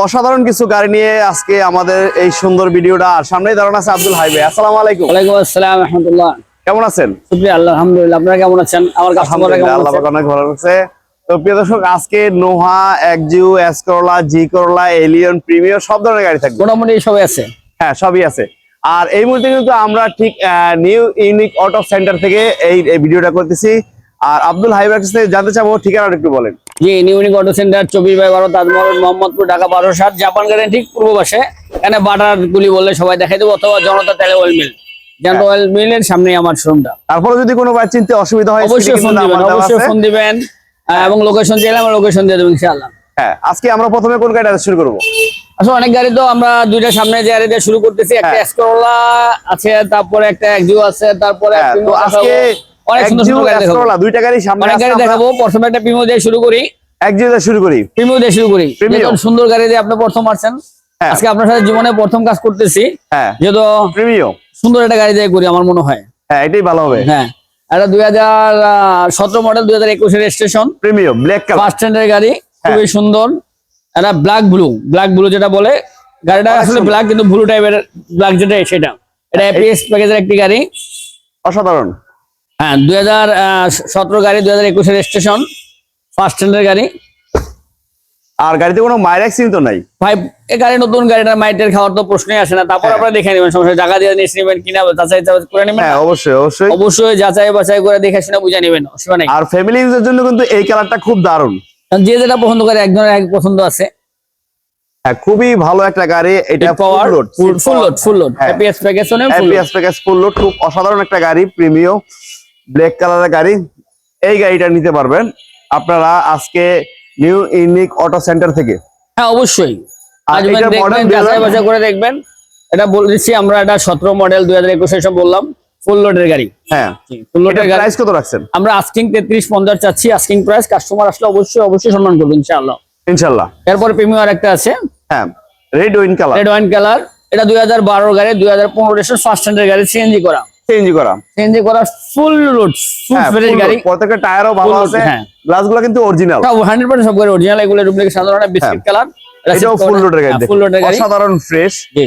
অসাধারণ কিছু গাড়ি নিয়ে আজকে আমাদের এই সুন্দর ভিডিওটা। আর সামনেই দাঁড়ানো আছে আব্দুল হাইবে আসসালামু আলাইকুম। ওয়ালাইকুম আসসালাম রহমতুল্লাহ। কেমন আছেন? আল্লাহ আলহামদুলিল্লাহ। আপনারা কেমন আছেন? আমার আলহামদুলিল্লাহ আল্লাহ পাক অনেক ভালো লাগছে। তো প্রিয় দর্শক আজকে নোহা একজিউ এস করলা জি করলা এলিয়ন প্রিমিয়ার সব ধরনের গাড়ি থাকবে। মোটামুটি সবই আছে। হ্যাঁ সবই আছে। আর এই মুহূর্তে কিন্তু আমরা ঠিক নিউ ইউনিক অটো সেন্টার থেকে এই ভিডিওটা করতেছি। আর আব্দুল হাইবার কাছ থেকে জানতে চাবো ঠিকানাটা একটু বলেন। জি নিউনিক অটো সেন্টার চব্বিশ বাই বারো তাজমহল মোহাম্মদপুর ঢাকা বারো সাত জাপান গার্ডেন ঠিক পূর্ব পাশে। এখানে বাটার গুলি বললে সবাই দেখাই দেবো অথবা জনতা তেলে অয়েল মিল জনতা অয়েল মিলের সামনেই আমার শোরুমটা তারপরে যদি কোনো চিনতে অসুবিধা হয় অবশ্যই ফোন দিবেন অবশ্যই ফোন দিবেন। এবং লোকেশন চাইলে আমরা লোকেশন দিয়ে দেবো ইনশাআল্লাহ। হ্যাঁ আজকে আমরা প্রথমে কোন গাড়িটা শুরু করব? আসলে অনেক গাড়ি তো আমরা দুইটা সামনে যে গাড়ি দিয়ে শুরু করতেছি একটা হ্যাঁ। আছে তারপরে একটা একজিও আছে তারপরে তো Primo আজকে দেখাবো। অনেক সুন্দর একজিউ সুন্দর গাড়ি দেখাবো। এসকরলা দুইটা গাড়ি সামনে অনেক গাড়ি দেখাবো। প্রথমে একটা প্রিমো দিয়ে শুরু করি। একজিউ দিয়ে শুরু করি। প্রিমিও দিয়ে শুরু করি। Premio। সুন্দর গাড়ি দিয়ে আপনি প্রথম আসছেন। হ্যাঁ। আজকে আপনার সাথে জীবনে প্রথম কাজ করতেছি। হ্যাঁ। যেহেতু প্রিমিও সুন্দর একটা গাড়ি দিয়ে করি আমার মনে হয়। হ্যাঁ এটাই ভালো হবে। হ্যাঁ। এটা দুই হাজার সতেরো মডেল দুই হাজার একুশের registration Premio black colour first standard গাড়ি হ্যাঁ। খুবই সুন্দর। এটা ব্ল্যাক ব্লু ব্ল্যাক ব্লু যেটা বলে গাড়িটা আসলে ব্ল্যাক কিন্তু ব্লু টাইপের ব্ল্যাক যেটা সেটা। এটা এপিএস প্যাকেজের একটি গাড়ি। অসাধারণ। হ্যাঁ দুই হাজার সতেরো গাড়ি দুই হাজার একুশের রেজিস্ট্রেশন ফার্স্ট স্ট্যান্ডার্ড গাড়ি। আর গাড়িতে কোনো মাইর অ্যাক্সিডেন্ট তো নাই? ভাই এই গাড়ি নতুন গাড়িটা মাইটের খাওয়ার তো প্রশ্নই আসে না। তারপর হ্যাঁ। আপনারা দেখে নেবেন সমস্যা জায়গা দিয়ে নিয়ে নেবেন কিনা যাচাই টাচাই করে নেবেন হ্যাঁ অবশ্যই অবশ্যই। অবশ্যই যাচাই বাছাই করে দেখে শুনে বুঝে নেবেন অসুবিধা নেই। আর ফ্যামিলি ইউজের জন্য কিন্তু এই কালারটা খুব দারুণ। কারণ যে যেটা পছন্দ করে একজনের এক পছন্দ আছে। হ্যাঁ খুবই ভালো একটা গাড়ি এটা power load full load full load APS package full load খুব অসাধারণ একটা গাড়ি প্রিমিয়াম ব্ল্যাক কালারের গাড়ি এই গাড়িটা নিতে পারবেন। আপনারা আজকে নিউ ইউনিক অটো সেন্টার থেকে। হ্যাঁ অবশ্যই। করে দেখবেন। এটা বলে দিচ্ছি আমরা এটা সতেরো মডেল দুই হাজার একুশে সব বললাম ফুল লোডের গাড়ি। হ্যাঁ। ফুল লোডের প্রাইস কত রাখছেন? আমরা আস্কিং তেত্রিশ পঞ্চাশ চাচ্ছি আস্কিং প্রাইস কাস্টমার আসলে অবশ্যই অবশ্যই সম্মান করব ইনশাআল্লাহ। ইনশাল্লাহ এরপরে প্রিমিয়ার একটা আছে। হ্যাঁ red wine colour red wine colour এটা দুই হাজার বারোর গাড়ি দুই হাজার পনেরো ফার্স্ট স্ট্যান্ডার্ড গাড়ি সিএনজি করা। চেঞ্জ করা। সিএনজি করা ফুল লোড ফুল হ্যাঁ গাড়ি। প্রত্যেকটা টায়ারও ভালো আছে। হ্যাঁ। গ্লাসগুলো কিন্তু অরিজিনাল হান্ড্রেড পার্সেন্ট সব গাড়ি অরিজিনাল এগুলো ডুপ্লিকেট সাধারণ বিস্কিট কালার এটাও ফুল লোডের গাড়ি ফুল লোডের গাড়ি। অসাধারণ ফ্রেশ জি।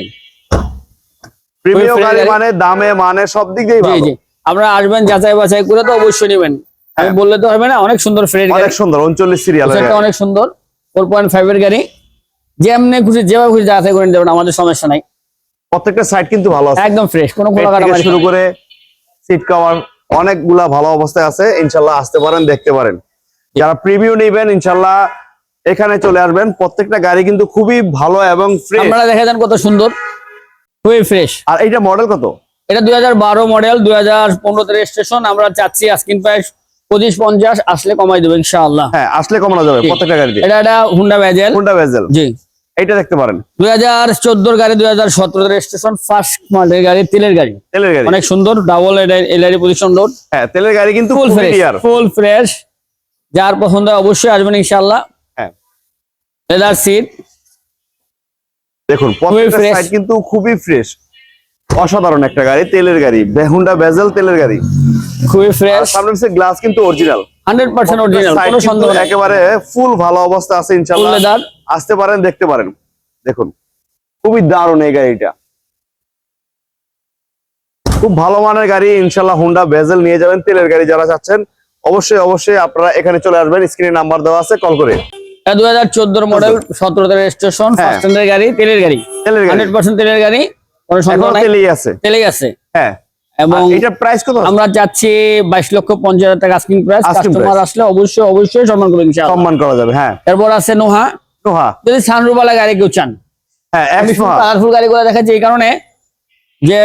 প্রিমিয়াম গাড়ি। মানে দামে মানে সব দিক দিয়েই জি ভালো। জি। আপনারা আসবেন যাচাই বাছাই করে তো অবশ্যই নেবেন। আমি বললে তো হবে না অনেক সুন্দর ফ্রেশ গাড়ি। অনেক সুন্দর উনচল্লিশ সিরিয়াল সেটা অনেক সুন্দর ফোর পয়েন্ট ফাইভ এর গাড়ি। যেমনি খুশি যেভাবে খুশি যাচাই করে পারেন আমাদের সমস্যা নাই। প্রত্যেকটা সাইড কিন্তু ভালো আছে। একদম ফ্রেশ কোনো খোলা শুরু করে সিট কভার অনেকগুলা ভালো অবস্থায় আছে। ইনশাল্লাহ আসতে পারেন দেখতে পারেন। যারা প্রিভিউ নেবেন ইনশাল্লাহ এখানে চলে আসবেন। প্রত্যেকটা গাড়ি কিন্তু খুবই ভালো এবং ফ্রেশ আপনারা দেখে যান কত সুন্দর। খুবই ফ্রেশ আর এইটা মডেল কত? এটা দুই হাজার বারো মডেল দুই হাজার পনেরোতে রেজিস্ট্রেশন আমরা চাচ্ছি আস্কিন প্রাইস পঁচিশ পঞ্চাশ আসলে কমাই দেবো ইনশাআল্লাহ। হ্যাঁ আসলে কমানো যাবে প্রত্যেকটা গাড়িতে। এটা একটা হুন্ডা ভ্যাজেল কোনটা ভেজেল জি। এইটা দেখতে পারেন। দুই হাজার চোদ্দোর গাড়ি দুই হাজার সতেরো স্টেশন ফার্স্ট মডেল গাড়ি তেলের গাড়ি। তেলের গাড়ি। অনেক সুন্দর ডাবল এলআইডি পজিশন রোড হ্যাঁ তেলের গাড়ি কিন্তু ফুল ফ্রেশ ফুল ফ্রেশ যার পছন্দ হয় অবশ্যই আসবেন ইনশাল্লাহ হ্যাঁ। লেদার সিট দেখুন প্রত্যেকটা সাইড কিন্তু খুবই ফ্রেশ অসাধারণ একটা গাড়ি তেলের গাড়ি হুন্ডা ভেজেল তেলের গাড়ি। খুবই ফ্রেশ সামনে গ্লাস কিন্তু অরিজিনাল হান্ড্রেড পার্সেন্ট অরিজিনাল কোনো সন্দেহ নেই। একেবারে ফুল ভালো অবস্থা আছে ইনশাআল্লাহ। আসতে পারেন দেখতে পারেন। দেখুন খুবই দারুণ এই গাড়িটা। খুব ভালো মানের গাড়ি ইনশাল্লাহ হুন্ডা বেজেল নিয়ে যাবেন তেলের গাড়ি যারা চাচ্ছেন অবশ্যই অবশ্যই আপনারা এখানে চলে আসবেন স্ক্রিনে নাম্বার দেওয়া আছে কল করে। দুই হাজার চোদ্দোর মডেল সতেরোতে রেজিস্ট্রেশন হ্যাঁ। ফার্স্ট স্ট্যান্ডার্ড গাড়ি তেলের গাড়ি। তেলের গাড়ি। হান্ড্রেড পার্সেন্ট তেলের গাড়ি। তেলেই আছে। তেলেই আছে। হ্যাঁ। এবং এটার প্রাইস কত আমরা চাচ্ছি বাইশ লক্ষ পঞ্চাশ হাজার টাকা আস্কিং প্রাইস কাস্টমার আসলে অবশ্যই অবশ্যই সম্মান ইনশাআল্লাহ। সম্মান করা যাবে হ্যাঁ। এরপর আছে নোহা। নোহা। যদি সানরুবালা গাড়ি কেউ চান। হ্যাঁ গাড়িগুলো এই কারণে যে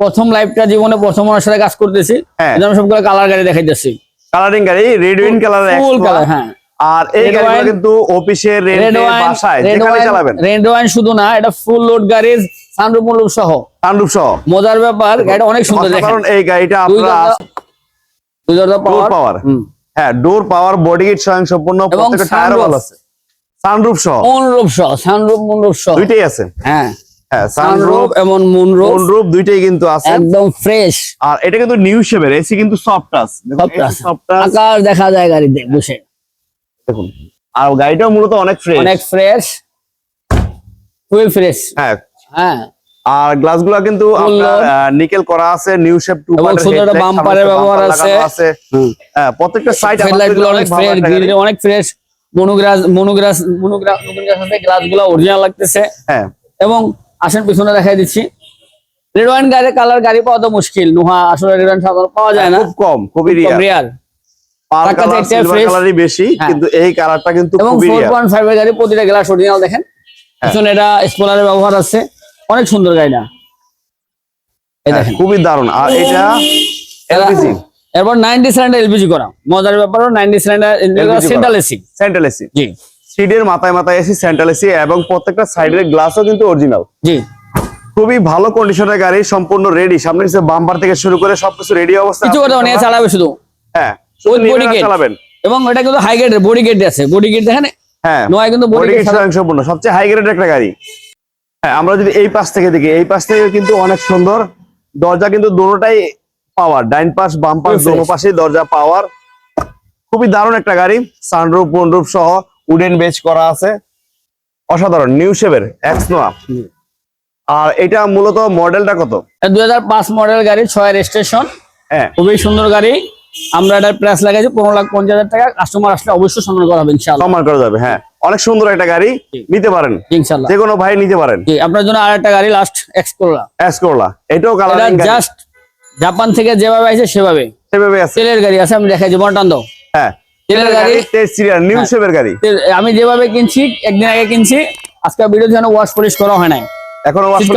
প্রথম লাইফটা জীবনে প্রথম ওনার সাথে কাজ করতেছি। হ্যাঁ। সবগুলো কালার গাড়ি দেখাইতেছি। কালারিং গাড়ি red wine colour full colour হ্যাঁ। আর এই গাড়িগুলো কিন্তু অফিসে রেড রেন্টে বাসায় যেখানে চালাবেন। ওয়াইন শুধু না এটা ফুল লোড সানরুফ মুলুফ সহ। সহ। মজার ব্যাপার গাড়িটা অনেক সুন্দর দেখেন। কারণ এই গাড়িটা আপনারা দরজা- দুই দরজা পাওয়ার পাওয়ার হ্যাঁ ডোর পাওয়ার বডি কিট স্বয়ং সম্পূর্ণ প্রত্যেকটা টায়ার ভালো আছে। সানরুফ সহ। অনুরূপ সহ সানরুফ মুনরূপ সহ। দুইটাই আছে। হ্যাঁ। হ্যাঁ সানরুফ এবং দুইটাই কিন্তু আছে। একদম ফ্রেশ আর এটা কিন্তু নিউ এসি কিন্তু সফট টাচ সফট টাচ আকাশ দেখা যায় গাড়িতে বসে। দেখুন। আর গাড়িটাও মূলত অনেক ফ্রেশ অনেক ফ্রেশ খুবই ফ্রেশ হ্যাঁ। হ্যাঁ। আর গ্লাসগুলা কিন্তু নিকেল করা আছে নিউ শেপ টু এবং সুন্দর এর ব্যবহার আছে। হ্যাঁ প্রত্যেকটা সাইড হেডলাইটগুলো অনেক ফ্রেশ গ্রিল অনেক ফ্রেশ মনোগ্রাস মনোগ্রাস মনোগ্রাস মনোগ্রাস আছে গ্লাসগুলো অরিজিনাল লাগতেছে। হ্যাঁ। এবং আসেন পিছনে দেখাই দিচ্ছি। রেড ওয়াইন গাড়ি কালার গাড়ি পাওয়া তো মুশকিল। নোহা আসলে রেড ওয়াইন সাধারণত পাওয়া যায় না। খুব কম খুবই রিয়ার কালারই বেশি হ্যাঁ। কিন্তু এই কালারটা কিন্তু এবং এর গাড়ি প্রতিটা গ্লাস অরিজিনাল দেখেন। হ্যাঁ। পিছনে এটা স্পলারের ব্যবহার আছে। অনেক সুন্দর গাড়িটা। এই দেখেন। খুবই দারুণ। আর এটা এলপিজি এরপর নাইনটি সিলিন্ডার এলপিজি করা। মজার ব্যাপার নাইনটি সিলিন্ডার এলপিজি করা LPG করা। সেন্ট্রাল এসি সেন্ট্রাল এসি জি। সিটের মাথায় মাথায় এসি সেন্ট্রাল এসি এবং প্রত্যেকটা সাইডের গ্লাসও কিন্তু অরিজিনাল জি। খুবই ভালো কন্ডিশনের গাড়ি সম্পূর্ণ রেডি সামনে বাম্পার থেকে শুরু করে সবকিছু রেডি অবস্থা কিছু কথা নিয়ে চালাবে শুধু। হ্যাঁ। চালাবেন। এবং এটা কিন্তু হাই গেটের বডি গেট আছে। বডি গেট দেখেন? হ্যাঁ নয় কিন্তু বডি গেট সম্পূর্ণ। সবচেয়ে হাই গ্রেড একটা গাড়ি। হ্যাঁ আমরা যদি এই পাশ থেকে দেখি এই পাশ থেকে কিন্তু অনেক সুন্দর। দরজা কিন্তু দুটোটাই পাওয়ার ডাইন পাশ বাম পাশ। দোনো পাশেই দরজা পাওয়ার খুবই দারুণ একটা গাড়ি। সানরুফ মনরুফ সহ উডেন বেচ করা আছে। অসাধারণ। নিউ শেপের এক্স নোয়া আর এটা মূলত মডেলটা কত? দুই হাজার পাঁচ মডেল গাড়ি ছয় রেজিস্ট্রেশন হ্যাঁ। খুবই সুন্দর গাড়ি। আমরা এটার প্রাইস লাগাইছি পনেরো লাখ পঞ্চাশ হাজার টাকা। কাস্টমার আসলে অবশ্যই সম্মান করা হবে ইনশাআল্লাহ। সম্মান করা যাবে হ্যাঁ। অনেক সুন্দর একটা গাড়ি নিতে পারেন। ইনশাআল্লাহ। যে কোনো ভাই নিতে পারেন। আপনার জন্য আর একটা গাড়ি লাস্ট এক্স করলা এটাও কালার জাস্ট জাপান থেকে যেভাবে আছে সেভাবে। সেভাবে আছে। তেলের গাড়ি আছে আমি দেখাই জীবন টান দাও হ্যাঁ। তেলের গাড়ি টেস্ট সিরিয়াল নিউ হ্যাঁ। শেপের গাড়ি। আমি যেভাবে কিনছি একদিন আগে কিনছি আজকে ভিডিও যেন ওয়াশ পলিশ করা হয় নাই। এখনও ওয়াশ কিছু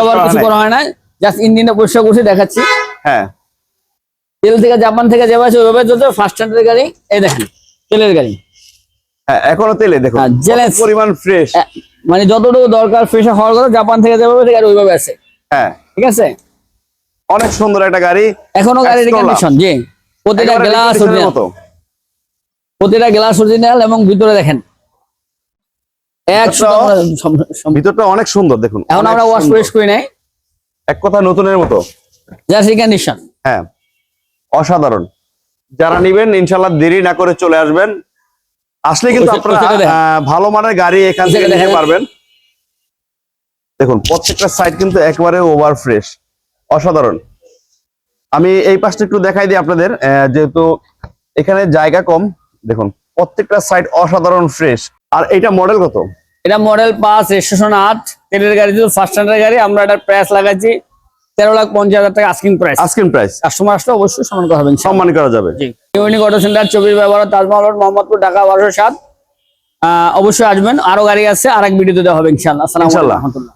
করা হয় নাই জাস্ট ইঞ্জিনটা পরিষ্কার করছি দেখাচ্ছি। হ্যাঁ। তেল থেকে জাপান থেকে যেভাবে আছে ওইভাবে চলছে। ফার্স্ট স্ট্যান্ডার্ড গাড়ি এই দেখেন তেলের গাড়ি। হ্যাঁ এখনও তেলে দেখুন। হ্যাঁ, কত পরিমাণ ফ্রেশ মানে যতটুকু দরকার ফ্রেশ হওয়ার কথা জাপান থেকে যেভাবে আছে গাড়ি ওইভাবে আছে। হ্যাঁ। ঠিক আছে? অনেক সুন্দর একটা গাড়ি। এখনও গাড়ির। কন্ডিশন জি। প্রতিটা গ্লাস অরিজিনাল মতো। প্রতিটা গ্লাস অরিজিনাল এবং ভিতরে দেখেন। ভিতরটা অনেক সুন্দর দেখুন। এখন আমরা ওয়াশ। পলিশ করি নাই। এক কথা নতুনের মতো। জাস্ট কন্ডিশন হ্যাঁ। অসাধারণ। যারা নিবেন ইনশাল্লাহ দেরি না করে চলে আসবেন। আসলে কিন্তু আপনারা ভালো মানের গাড়ি এখান থেকে নিতে পারবেন। দেখুন প্রত্যেকটা সাইড কিন্তু একেবারে ওভার ফ্রেশ অসাধারণ। আমি এই পাশটা একটু দেখাই দিই আপনাদের যেহেতু এখানে জায়গা কম দেখুন প্রত্যেকটা সাইড অসাধারণ ফ্রেশ আর এটা মডেল কত? এটা মডেল পাঁচ রেজিস্ট্রেশন আট তেলের গাড়ি ফার্স্ট স্ট্যান্ডার্ড গাড়ি আমরা এটার প্রাইস লাগাচ্ছি তেরো লাখ পঞ্চাশ হাজার টাকা asking price asking price customer আসলে অবশ্যই সম্মান করা হবে সম্মান করা যাবে। জি। ইউনিক অটো সেন্টার চব্বিশ ব্যবহার তাজমহল মোহাম্মদপুর ঢাকা বারোশো সাত। আহ, অবশ্যই আসবেন। আরও গাড়ি আছে আর এক ভিডিও দেওয়া হবে ইনশাল্লাহ আসসালামু। রহমতুল্লাহ।